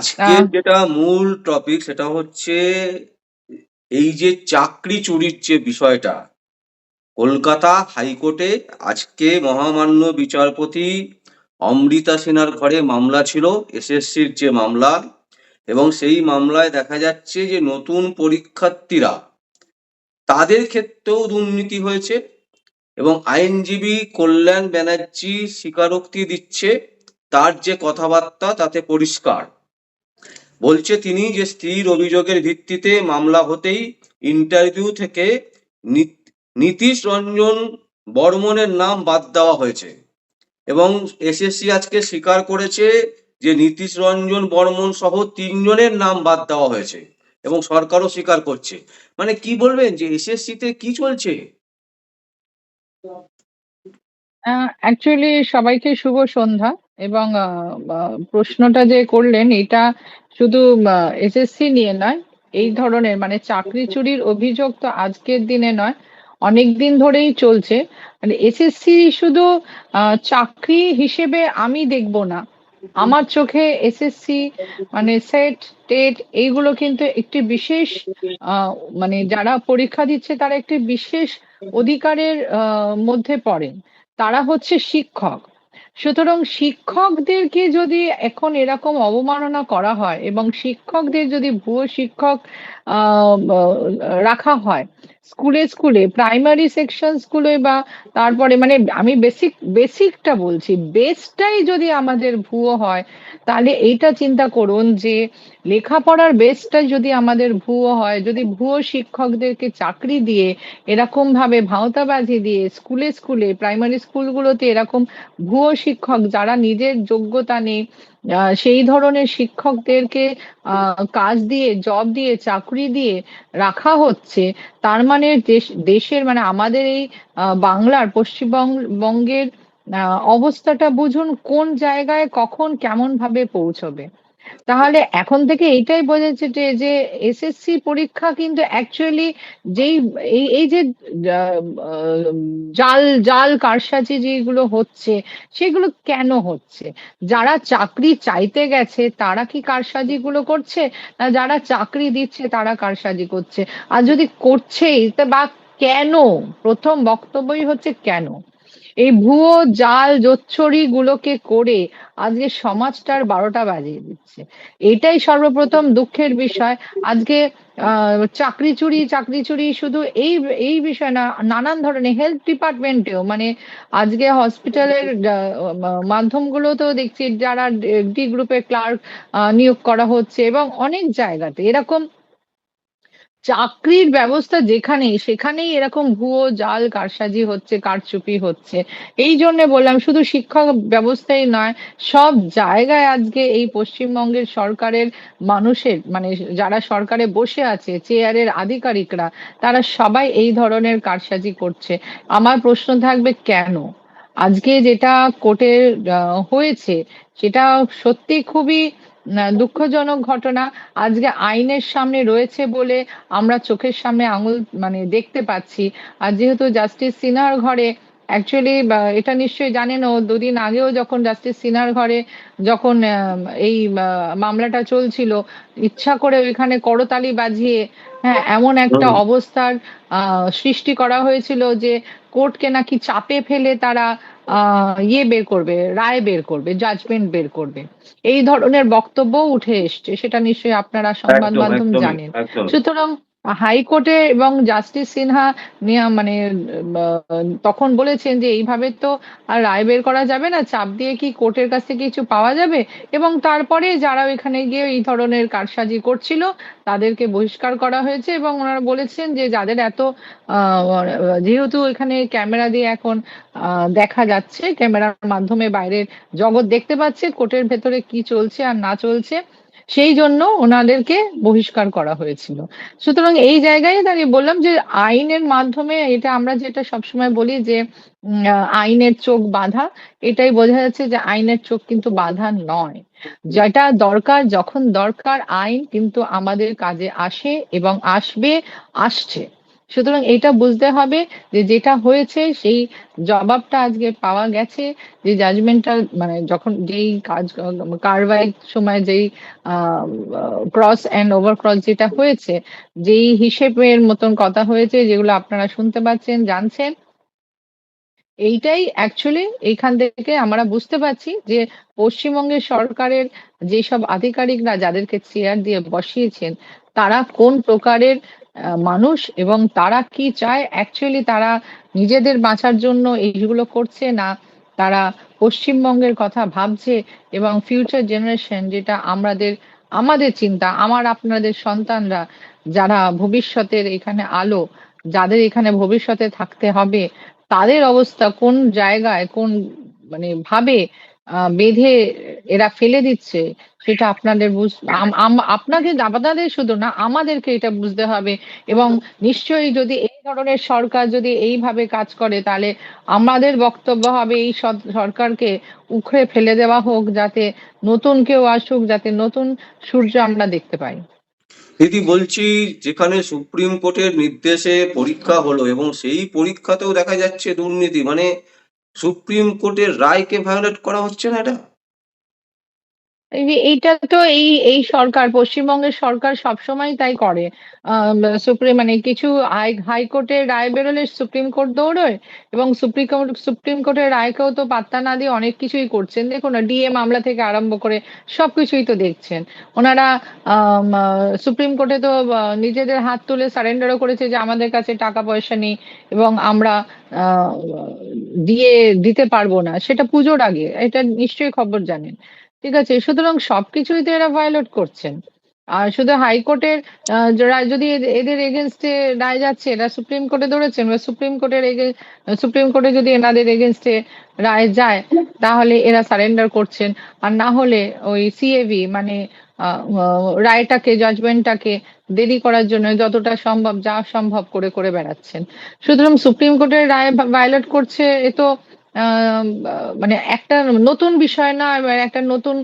আজকে যেটা মূল টপিক সেটা হচ্ছে এই যে চাকরি চুরির যে বিষয়টা কলকাতা হাইকোর্টে আজকে মহামান্য বিচারপতি অমৃতা সেনার ঘরে মামলা ছিল এসএসসির যে মামলা এবং সেই মামলায় দেখা যাচ্ছে যে নতুন পরীক্ষার্থীরা তাদের ক্ষেত্রেও দুর্নীতি হয়েছে এবং আইনজীবী কল্যাণ ব্যানার্জি স্বীকারোক্তি দিচ্ছে তার যে কথাবার্তা তাতে পরিষ্কার। বলছে তিনি যে স্ত্রীর অভিযোগের ভিত্তিতে মামলা হতেই ইন্টারভিউ থেকে নীতিশ রঞ্জন বর্মনের নাম বাদ দেওয়া হয়েছে। এবং এসএসসি আজকে স্বীকার করেছে যে নীতিশ রঞ্জন বর্মন সহ তিনজনের নাম বাদ দেওয়া হয়েছে এবং সরকারও স্বীকার করছে। মানে কি বলবেন যে এসএসসি তে কি চলছে? অ্যাকচুয়ালি সবাইকে শুভ সন্ধ্যা। এবং প্রশ্নটা যে করলেন এটা শুধু এসএসসি নিয়ে নয় এই ধরনের মানে চাকরি চুরির অভিযোগ তো আজকের দিনে নয় অনেক দিন ধরেই চলছে। মানে এসএসসি শুধু চাকরি হিসেবে আমি দেখব না। আমার চোখে এসএসসি মানে সেট টেট এইগুলো কিন্তু একটি বিশেষ আহ, মানে যারা পরীক্ষা দিচ্ছে তারা একটি বিশেষ অধিকারের মধ্যে পড়েন। তারা হচ্ছে শিক্ষক। সুতরাং শিক্ষকদেরকে যদি এখন এরকম অবমাননা করা হয় এবং শিক্ষকদের যদি ভুয়ো শিক্ষক রাখা হয়, স্কুলে স্কুলে প্রাইমারি সেকশন স্কুলে বা তারপরে মানে আমি বেসিক বেসিকটা বলছি বেসটাই যদি আমাদের ভুয়ো হয়, তাহলে এইটা চিন্তা করুন যে লেখাপড়ার বেসটাই যদি আমাদের ভুয়ো হয়, যদি ভুয়ো শিক্ষকদেরকে চাকরি দিয়ে এরকম ভাবে ভাওতাবাজি দিয়ে স্কুলে স্কুলে প্রাইমারি স্কুলগুলোতে এরকম ভুয়ো শিক্ষক যারা নিজের যোগ্যতা নেই সেই ধরনের শিক্ষকদেরকে কাজ দিয়ে জব দিয়ে চাকরি দিয়ে রাখা হচ্ছে তার মানে দেশ দেশের মানে আমাদের এই বাংলার পশ্চিমবঙ্গ বঙ্গের আহ, অবস্থাটা বুঝুন কোন জায়গায় কখন কেমন ভাবে পৌঁছবে। তাহলে এখন থেকে এইটাই বোঝা যাচ্ছে যে যে এসএসসি পরীক্ষা কিন্তু অ্যাকচুয়ালি যেই, এই এই যে জাল জাল কারসাজি যেগুলো হচ্ছে, সেগুলো কেন হচ্ছে? যারা চাকরি চাইতে গেছে, তারা কি কারসাজি গুলো করছে? না যারা চাকরি দিচ্ছে, তারা কারসাজি করছে? আর যদি করছেই, তা বা কেন? প্রথম বক্তব্যই হচ্ছে কেন? এই ভুয়ো জাল জোচ্ছড়ি গুলোকে করে আজকে সমাজটার বারোটা বাজিয়ে দিচ্ছে। এটাই সর্বপ্রথম দুঃখের বিষয়। আজকে চাকরি চুরি চাকরি চুরি শুধু এই এই বিষয় না, নানান ধরনের হেলথ ডিপার্টমেন্টেও মানে আজকে হসপিটালের মাধ্যমগুলোতেও দেখছি যারা ডি গ্রুপের ক্লার্ক নিয়োগ করা হচ্ছে এবং অনেক জায়গাতে। এরকম চাকরির ব্যবস্থা যেখানেই, সেখানেই এরকম ভুয়ো জাল কারসাজি হচ্ছে, কারচুপি হচ্ছে। এই জন্য বললাম, শুধু শিক্ষা ব্যবস্থাই নয়, সব জায়গায় আজকে এই পশ্চিমবঙ্গের সরকারের মানুষের মানে যারা সরকারে বসে আছে, চেয়ারের আধিকারিকরা, তারা সবাই এই ধরনের কারসাজি করছে। আমার প্রশ্ন থাকবে, কেন? আজকে যেটা কোর্টে হয়েছে, সেটা সত্যি খুবই দুঃখজনক ঘটনা। আজকে আইনের সামনে রয়েছে বলে আমরা চোখের সামনে আঙুল মানে দেখতে পাচ্ছি। আর যেহেতু জাস্টিস সিনহার ঘরে অ্যাকচুয়ালি এটা নিশ্চয়ই জানেন ও দুদিন আগেও যখন জাস্টিস সিনহার ঘরে যখন আহ, এই মামলাটা চলছিল ইচ্ছা করে ওইখানে করতালি বাজিয়ে হ্যাঁ এমন একটা অবস্থার আহ, সৃষ্টি করা হয়েছিল যে কোর্টকে নাকি চাপে ফেলে তারা ইয়ে বের করবে রায় বের করবে জাজমেন্ট বের করবে। এই ধরনের বক্তব্য উঠে এসছে সেটা নিশ্চয়ই আপনারা সংবাদ মাধ্যম জানেন। সুতরাং হাইকোর্টে এবং জাস্টিস সিনহা নিয়া- মানে তখন বলেছেন যে এইভাবে তো আর রায় বের করা যাবে না, চাপ দিয়ে কি কোর্টের কাছ থেকে কিছু পাওয়া যাবে? এবং তারপরে যারা ওইখানে গিয়ে এই ধরনের কারসাজি করছিল, তাদেরকে বহিষ্কার করা হয়েছে এবং ওনারা বলেছেন যে যাদের এত যেহেতু এখানে ক্যামেরা দিয়ে এখন দেখা যাচ্ছে, ক্যামেরার মাধ্যমে বাইরের জগৎ দেখতে পাচ্ছে, কোর্টের ভেতরে কি চলছে আর না চলছে সেই জন্য ওনাদেরকে বহিষ্কার করা হয়েছিল। সুতরাং এই জায়গায় দাঁড়িয়ে বললাম যে আইনের মাধ্যমে এটা আমরা যেটা সবসময় বলি যে আইনের চোখ বাধা, এটাই বোঝা যাচ্ছে যে আইনের চোখ কিন্তু বাধা নয়। যেটা দরকার, যখন দরকার আইন কিন্তু আমাদের কাজে আসে এবং আসবে, আসছে। সুতরাং এটা বুঝতে হবে যে যেটা হয়েছে, সেই জবাবটা আজকে পাওয়া গেছে, যে জাজমেন্টাল মানে যখন যেই কাজ কারবাই সময় যেই ক্রস এন্ড ওভার ক্রস যেটা হয়েছে, যেই হিসেবের মতন কথা হয়েছে, যেগুলো আপনারা শুনতে পাচ্ছেন, জানছেন এইটাই অ্যাকচুয়ালি এইখান থেকে আমরা বুঝতে পারছি যে পশ্চিমবঙ্গের সরকারের যেসব আধিকারিকরা যাদেরকে চেয়ার দিয়ে বসিয়েছেন, তারা কোন প্রকারের মানুষ এবং তারা কি চায়? অ্যাকচুয়ালি তারা নিজেদের বাঁচার জন্য এইগুলো করছে না তারা পশ্চিমবঙ্গের কথা ভাবছে এবং ফিউচার জেনারেশন যেটা আমাদের আমাদের চিন্তা, আমার আপনাদের সন্তানরা যারা ভবিষ্যতের এখানে আলো, যাদের এখানে ভবিষ্যতে থাকতে হবে তাদের অবস্থা কোন জায়গায়, কোন মানে ভাবে বেঁধে এরা ফেলে দিচ্ছে, সেটা আপনাদের বুঝ আপনাকে আপনাদের শুধু না, আমাদেরকে এটা বুঝতে হবে এবং নিশ্চয়ই যদি এই ধরনের সরকার যদি এইভাবে কাজ করে, তাহলে আমাদের বক্তব্য হবে এই সর- সরকারকে উখড়ে ফেলে দেওয়া হোক, যাতে নতুন কেউ আসুক, যাতে নতুন সূর্য আমরা দেখতে পাই। দিদি বলছি যেখানে সুপ্রিম কোর্টের নির্দেশে পরীক্ষা হলো এবং সেই পরীক্ষাতেও দেখা যাচ্ছে দুর্নীতি। মানে সুপ্রিম কোর্টের রায়কে ভায়োলেট করা হচ্ছে না এটা? এইটা তো এই এই সরকার, পশ্চিমবঙ্গের সরকার সবসময় তাই করে। সুপ্রিম মানে কিছু হাই হাইকোর্টের রায় বেরোলে সুপ্রিম কোর্ট দৌড়োয় এবং সুপ্রিম কোর্ট, সুপ্রিম কোর্টের রায়কেও তো পাত্তা না দিয়ে অনেক কিছুই করছেন। দেখুন না ডিএ মামলা থেকে আরম্ভ করে সবকিছুই তো দেখছেন। ওনারা সুপ্রিম কোর্টে তো নিজেদের হাত তুলে সারেন্ডারও করেছে যে আমাদের কাছে টাকা পয়সা নেই এবং আমরা দিয়ে দিতে পারব না। সেটা পুজোর আগে, এটা নিশ্চয়ই খবর জানেন। ঠিক আছে, সুতরাং সবকিছুই তো এরা ভায়োলেট করছেন। আর শুধু হাইকোর্টের যদি এদের- এগেনস্টে রায় যাচ্ছে, এরা সুপ্রিম কোর্টে দৌড়েছেন বা সুপ্রিম কোর্টের সুপ্রিম কোর্টে যদি এনাদের এগেনস্টে রায় যায়, তাহলে এরা সারেন্ডার করছেন। আর না হলে ওই সিএভি মানে রায়টাকে জাজমেন্টটাকে দেরি করার জন্য যতটা সম্ভব, যা সম্ভব করে করে বেড়াচ্ছেন। সুতরাং সুপ্রিম কোর্টের রায় ভায়োলেট করছে, এ তো মানে একটা নতুন বিষয় না একটা নতুন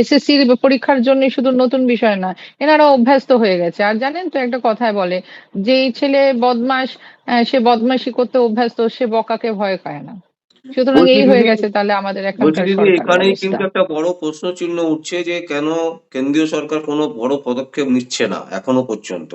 এসএসসি পরীক্ষার জন্য শুধু নতুন বিষয় না এনারা অভ্যস্ত হয়ে গেছে। আর জানেন তো একটা কথায় বলে যে ছেলে বদমাস সে বদমাশি করতে অভ্যস্ত সে বকাকে ভয় পায় না। সুতরাং এই হয়ে গেছে তাহলে আমাদের ব্যবস্থা কিন্তু একটা বড় প্রশ্ন চিহ্ন উঠছে যে কেন কেন্দ্রীয় সরকার কোনো বড় পদক্ষেপ নিচ্ছে না এখনও পর্যন্ত।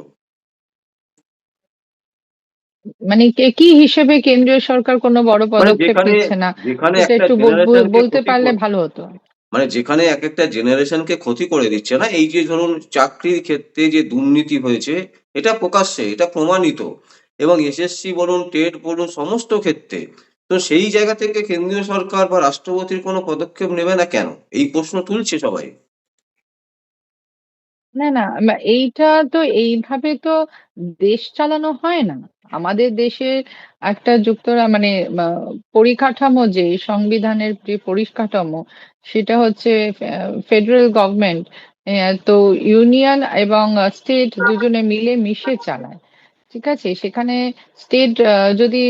মানে কি হিসেবে কেন্দ্রীয় সরকার কোনো বড় মানে পদক্ষেপ যেখানে নিচ্ছে না? যেখানে এটা একটা একটু বল- বল- জেনারেশনকে বলতে ক্ষতি পারলে কর- ভালো হতো। মানে যেখানে এক একটা জেনারেশনকে ক্ষতি করে দিচ্ছে না এই যে ধরুন চাকরির ক্ষেত্রে যে দুর্নীতি হয়েছে এটা প্রকাশ্যে এটা প্রমাণিত। এবং এসএসসি বলুন টেট বলুন সমস্ত ক্ষেত্রে। তো সেই জায়গা থেকে কেন্দ্রীয় সরকার বা রাষ্ট্রপতির কোনো পদক্ষেপ নেবে না কেন? এই প্রশ্ন তুলছে সবাই। না না এইটা তো এইভাবে তো দেশ চালানো হয় না। আমাদের দেশে একটা যুক্তরা মানে পরিকাঠামো যে, সংবিধানের যে পরিকাঠামো, সেটা হচ্ছে ফেডারেল গভর্নমেন্ট তো ইউনিয়ন এবং স্টেট দুজনে মিলে মিশে চালায়। ঠিক আছে? সেখানে স্টেট যদি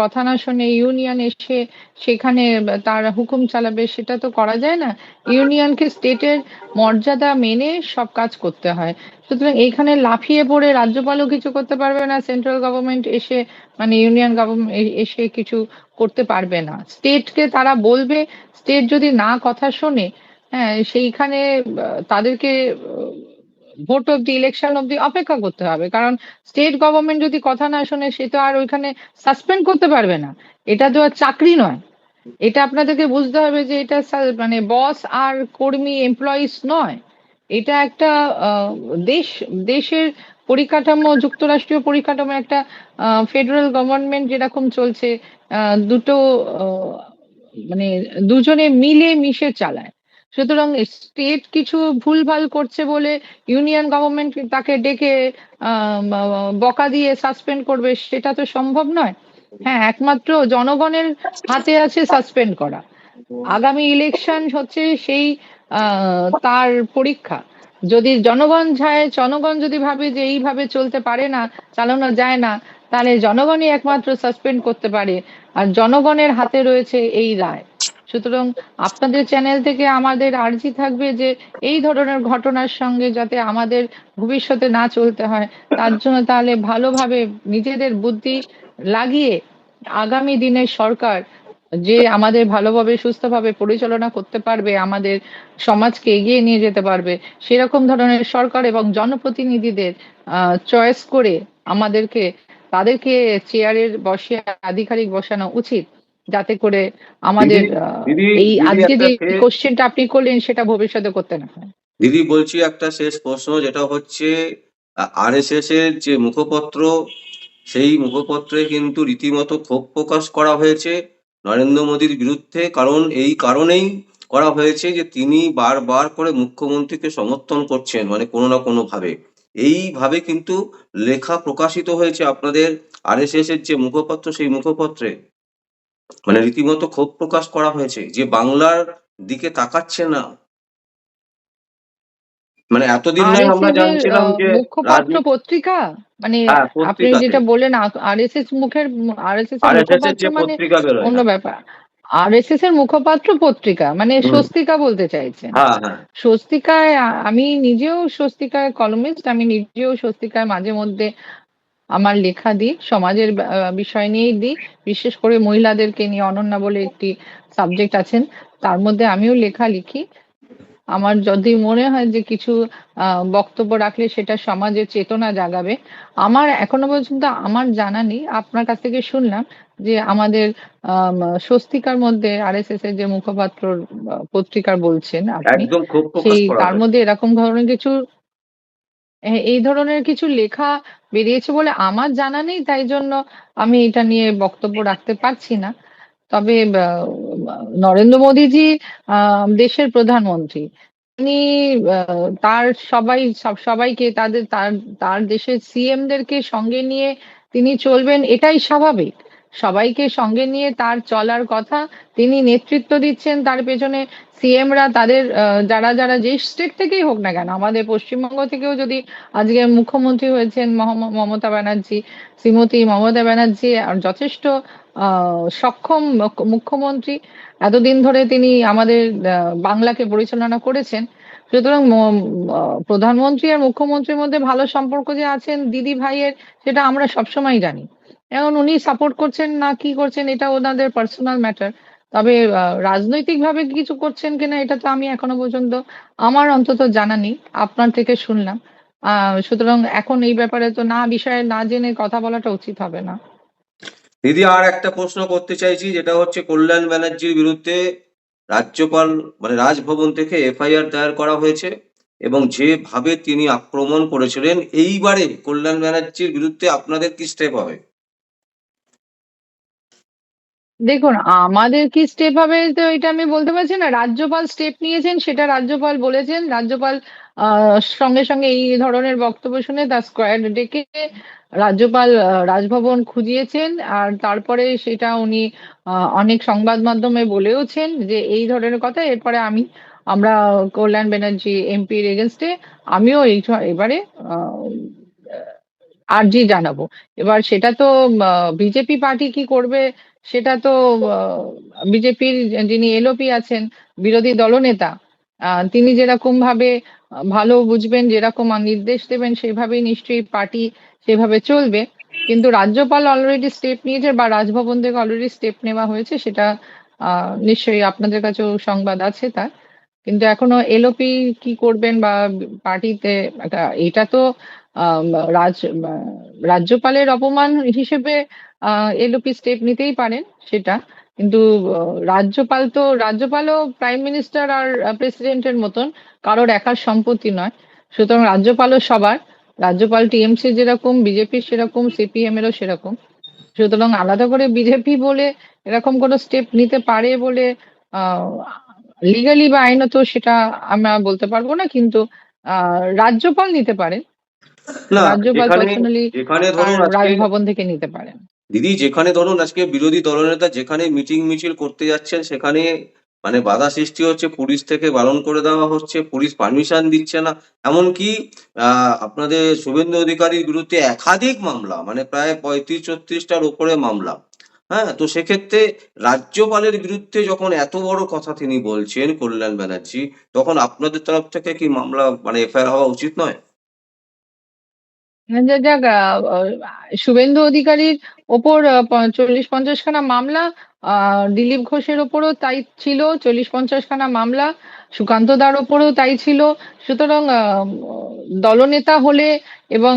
কথা না শোনে ইউনিয়ন এসে সেখানে তার হুকুম চালাবে, সেটা তো করা যায় না। ইউনিয়নকে স্টেটের মর্যাদা মেনে সব কাজ করতে হয়। সুতরাং এইখানে লাফিয়ে পড়ে রাজ্যপালও কিছু করতে পারবে না সেন্ট্রাল গভর্নমেন্ট এসে মানে ইউনিয়ন গভর্নমেন্ট এসে কিছু করতে পারবে না। স্টেটকে তারা বলবে স্টেট যদি না কথা শোনে হ্যাঁ সেইখানে তাদেরকে ভোট অব্দি ইলেকশন অব্দি অপেক্ষা করতে হবে। কারণ স্টেট গভর্নমেন্ট যদি কথা না শোনে, সে তো আর ওইখানে সাসপেন্ড করতে পারবে না। এটা তো আর চাকরি নয়। এটা আপনাদেরকে বুঝতে হবে যে এটা মানে বস আর কর্মী এমপ্লয়িজ নয়। এটা একটা দেশ, দেশের পরিকাঠামো, যুক্তরাষ্ট্রীয় পরিকাঠামো, একটা ফেডারেল গভর্নমেন্ট যেরকম চলছে দুটো মানে দুজনে মিলে মিশে চালায়। সুতরাং স্টেট কিছু ভুলভাল করছে বলে ইউনিয়ন গভর্নমেন্ট তাকে ডেকে বকা দিয়ে সাসপেন্ড করবে, সেটা তো সম্ভব নয়। হ্যাঁ একমাত্র জনগণের হাতে আছে সাসপেন্ড করা। আগামী ইলেকশন হচ্ছে সেই তার পরীক্ষা। যদি জনগণ চায়, জনগণ যদি ভাবে যে এইভাবে চলতে পারে না, চালানো যায় না, তাহলে জনগণই একমাত্র সাসপেন্ড করতে পারে। আর জনগণের হাতে রয়েছে এই রায়। সুতরাং আপনাদের চ্যানেল থেকে আমাদের আর্জি থাকবে যে এই ধরনের ঘটনার সঙ্গে যাতে আমাদের ভবিষ্যতে না চলতে হয়। তার জন্য তাহলে ভালোভাবে নিজেদের বুদ্ধি লাগিয়ে আগামী দিনের সরকার যে আমাদের ভালোভাবে, সুস্থভাবে পরিচালনা করতে পারবে, আমাদের সমাজকে এগিয়ে নিয়ে যেতে পারবে, সেরকম ধরনের সরকার এবং জনপ্রতিনিধিদের চয়েস করে আমাদেরকে, তাদেরকে চেয়ারের বসে আধিকারিক বসানো উচিত। যাতে করে আমাদের দিদি- এই আজকে যে কোশ্চেনটা আপনি করলেন সেটা ভবিষ্যতে করতে না হয়। দিদি বলছি একটা শেষ প্রশ্ন যেটা হচ্ছে আরএসএস এর যে মুখপত্র সেই মুখপত্রে কিন্তু রীতিমতো ক্ষোভ প্রকাশ করা হয়েছে নরেন্দ্র মোদীর বিরুদ্ধে কারণ এই কারণেই করা হয়েছে যে তিনি বারবার করে মুখ্যমন্ত্রীকে সমর্থন করছেন মানে কোনো না কোনো ভাবে। এইভাবে কিন্তু লেখা প্রকাশিত হয়েছে আপনাদের আরএসএস এর যে মুখপত্র সেই মুখপত্রে। মানে রীতিমতো ক্ষোভ প্রকাশ করা হয়েছে যে বাংলার দিকে তাকাচ্ছে না। মানে এতদিন নয় আমরা জানছিলাম যে মুখপাত্র পত্রিকা? মানে হ্যাঁ, আপনি যেটা বললেন আরএসএস মুখের আরএসএস এর মানে পত্রিকা অন্য। ব্যাপার। আরএসএস এর মুখপাত্র পত্রিকা মানে স্বস্তিকা বলতে চাইছেন। হ্যাঁ হ্যাঁ। স্বস্তিকায় আমি নিজেও স্বস্তিকায় কলমিস্ট আমি নিজেও স্বস্তিকায় মাঝে মধ্যে আমার লেখা দিই সমাজের বিষয় নিয়েই দিই। বিশেষ করে মহিলাদেরকে নিয়ে অনন্যা বলে একটি সাবজেক্ট আছেন তার মধ্যে আমিও লেখা লিখি। আমার যদি মনে হয় যে কিছু বক্তব্য রাখলে সেটা সমাজের চেতনা জাগাবে। আমার এখনও পর্যন্ত আমার জানা নেই আপনার কাছ থেকে শুনলাম যে আমাদের আম, স্বস্তিকার মধ্যে আরএসএস এর যে মুখপাত্র পত্রিকার বলছেন আপনি সেই তার মধ্যে এরকম ধরনের কিছু এই ধরনের কিছু লেখা বেরিয়েছে বলে আমার জানা নেই তাই জন্য আমি এটা নিয়ে বক্তব্য রাখতে পারছি না। তবে নরেন্দ্র মোদীজি দেশের প্রধানমন্ত্রী তিনি আহ, তার সবাই সব সবাইকে তাদের তার তার দেশের সিএম দেরকে সঙ্গে নিয়ে তিনি চলবেন এটাই স্বাভাবিক। সবাইকে সঙ্গে নিয়ে তার চলার কথা তিনি নেতৃত্ব দিচ্ছেন। তার পেছনে সিএমরা, তাদের যারা যারা যে স্টেট থেকেই হোক না কেন, আমাদের পশ্চিমবঙ্গ থেকেও যদি আজকে মুখ্যমন্ত্রী হয়েছেন মমতা ব্যানার্জি, শ্রীমতী মমতা ব্যানার্জি যথেষ্ট সক্ষম মুখ্য- মুখ্যমন্ত্রী, এতদিন ধরে তিনি আমাদের বাংলাকে পরিচালনা করেছেন। সুতরাং প্রধানমন্ত্রী আর মুখ্যমন্ত্রীর মধ্যে ভালো সম্পর্ক যে আছেন দিদি ভাইয়ের, সেটা আমরা সবসময় জানি। এখন উনি সাপোর্ট করছেন না, কি করছেন, এটা ওনাদের পার্সোনাল ম্যাটার তবে রাজনৈতিক ভাবে কিছু করছেন কিনা এটা তো আমি এখনও পর্যন্ত আমার অন্তত জানা নেই, আপনার থেকে শুনলাম। সুতরাং এখন এই ব্যাপারে তো না বিষয়ে না জেনে কথা বলাটা উচিত হবে না। দিদি, আর একটা প্রশ্ন করতে চাইছি, যেটা হচ্ছে কল্যাণ ব্যানার্জির বিরুদ্ধে রাজ্যপাল মানে রাজভবন থেকে এফআইআর দায়ের করা হয়েছে এবং যেভাবে তিনি আক্রমণ করেছিলেন, এইবারে কল্যাণ ব্যানার্জির বিরুদ্ধে আপনাদের কি স্টেপ হবে? দেখুন আমাদের কি স্টেপ হবে তো এটা আমি বলতে পারছি না। রাজ্যপাল স্টেপ নিয়েছেন সেটা রাজ্যপাল বলেছেন। রাজ্যপাল সঙ্গে সঙ্গে এই ধরনের বক্তব্য শুনে তার স্কোয়াড ডেকে রাজ্যপাল রাজভবন খুঁজিয়েছেন। আর তারপরে সেটা উনি অনেক সংবাদ মাধ্যমে বলেওছেন যে এই ধরনের কথা। এরপরে আমি আমরা কল্যাণ ব্যানার্জি এমপির এগেনস্টে আমিও এই এবারে আহ, আর্জি জানাব। এবার সেটা তো বিজেপি পার্টি কি করবে সেটা তো বিজেপির যিনি এলওপি আছেন, বিরোধী দলনেতা তিনি যেরকম ভাবে ভালো বুঝবেন, যেরকম নির্দেশ দেবেন, সেভাবেই নিশ্চয়ই পার্টি সেভাবে চলবে। কিন্তু রাজ্যপাল অলরেডি স্টেপ নিয়েছে বা রাজভবন থেকে অলরেডি স্টেপ নেওয়া হয়েছে সেটা নিশ্চয়ই আপনাদের কাছেও সংবাদ আছে তার। কিন্তু এখনও এলওপি কি করবেন বা পার্টিতে এটা তো রাজ রাজ্যপালের অপমান হিসেবে এলওপি স্টেপ নিতেই পারেন সেটা। কিন্তু রাজ্যপাল তো, রাজ্যপালও প্রাইম মিনিস্টার আর প্রেসিডেন্টের মতন, কারোর একার সম্পত্তি নয়। সুতরাং রাজ্যপালও সবার। রাজ্যপাল টিএমসি যেরকম বিজেপি সেরকম সিপিএম এরও সেরকম। সুতরাং আলাদা করে বিজেপি বলে এরকম কোনো স্টেপ নিতে পারে বলে লিগালি বা আইনত সেটা আমরা বলতে পারব না। কিন্তু রাজ্যপাল নিতে পারেন। না রাজ্যপাল যেখানে পার্সোনালি যেখানে ধরুন রাজভবন থেকে নিতে পারেন। দিদি যেখানে ধরুন আজকে বিরোধী দলনেতা যেখানে মিটিং মিছিল করতে যাচ্ছেন সেখানে মানে বাধা সৃষ্টি হচ্ছে পুলিশ থেকে বারণ করে দেওয়া হচ্ছে পুলিশ পারমিশন দিচ্ছে না। এমনকি আহ, আপনাদের শুভেন্দু অধিকারীর বিরুদ্ধে একাধিক মামলা মানে প্রায় পঁয়ত্রিশ ছত্রিশটার উপরে মামলা। হ্যাঁ তো সেক্ষেত্রে রাজ্যপালের বিরুদ্ধে যখন এত বড় কথা তিনি বলছেন কল্যাণ ব্যানার্জি তখন আপনাদের তরফ থেকে কি মামলা মানে এফআইআর হওয়া উচিত নয়? যা যাক শুভেন্দু অধিকারীর ওপর আ প ৪০-৫০ খানা মামলা, দিলীপ ঘোষের ওপরও তাই ছিল ৪০-৫০ খানা মামলা, সুকান্ত দার ওপরেও তাই ছিল। সুতরাং দলনেতা হলে এবং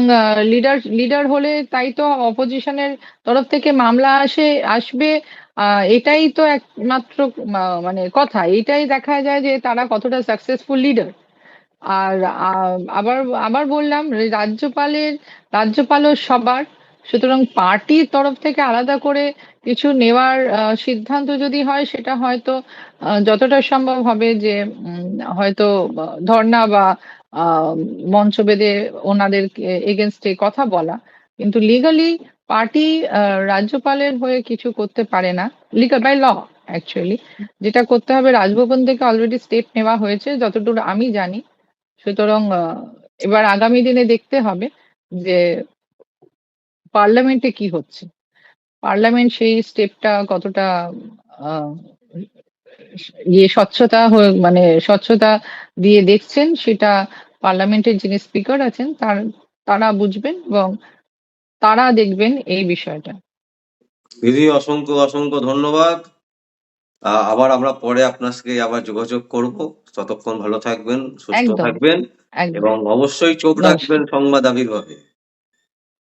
লিডার লিডার হলে তাই তো অপোজিশনের তরফ থেকে মামলা আসে আসবে। এটাই তো একমাত্র মানে কথা। এটাই দেখা যায় যে তারা কতটা সাকসেসফুল লিডার। আর আবার আবার বললাম রাজ্যপালের, রাজ্যপালও সবার। সুতরাং পার্টির তরফ থেকে আলাদা করে কিছু নেওয়ার সিদ্ধান্ত যদি হয়, সেটা হয়তো যতটা সম্ভব হবে যে হয়তো ধর্ণা বা মঞ্চ বেঁধে ওনাদেরকে এগেনস্টে কথা বলা। কিন্তু লিগালি পার্টি রাজ্যপালের হয়ে কিছু করতে পারে না। Legal by law actually. যেটা করতে হবে, রাজভবন থেকে অলরেডি স্টেপ নেওয়া হয়েছে, যতদূর আমি জানি। সুতরাং এবার আগামী দিনে দেখতে হবে যে পার্লামেন্টে কি হচ্ছে। পার্লামেন্ট সেই স্টেপটা কতটা ইয়ে স্বচ্ছতা মানে স্বচ্ছতা দিয়ে দেখছেন সেটা পার্লামেন্টের যিনি স্পিকার আছেন তার তারা বুঝবেন এবং তারা দেখবেন এই বিষয়টা। দিদি অসংখ্য, অসংখ্য ধন্যবাদ। আ আবার আমরা পরে আপনার সাথে আবার যোগাযোগ করব। ততক্ষণ ভালো থাকবেন, সুস্থ একদম, থাকবেন একদম। এবং অবশ্যই চোখ নমস্কার। রাখবেন সংবাদ আবির্ভাবে।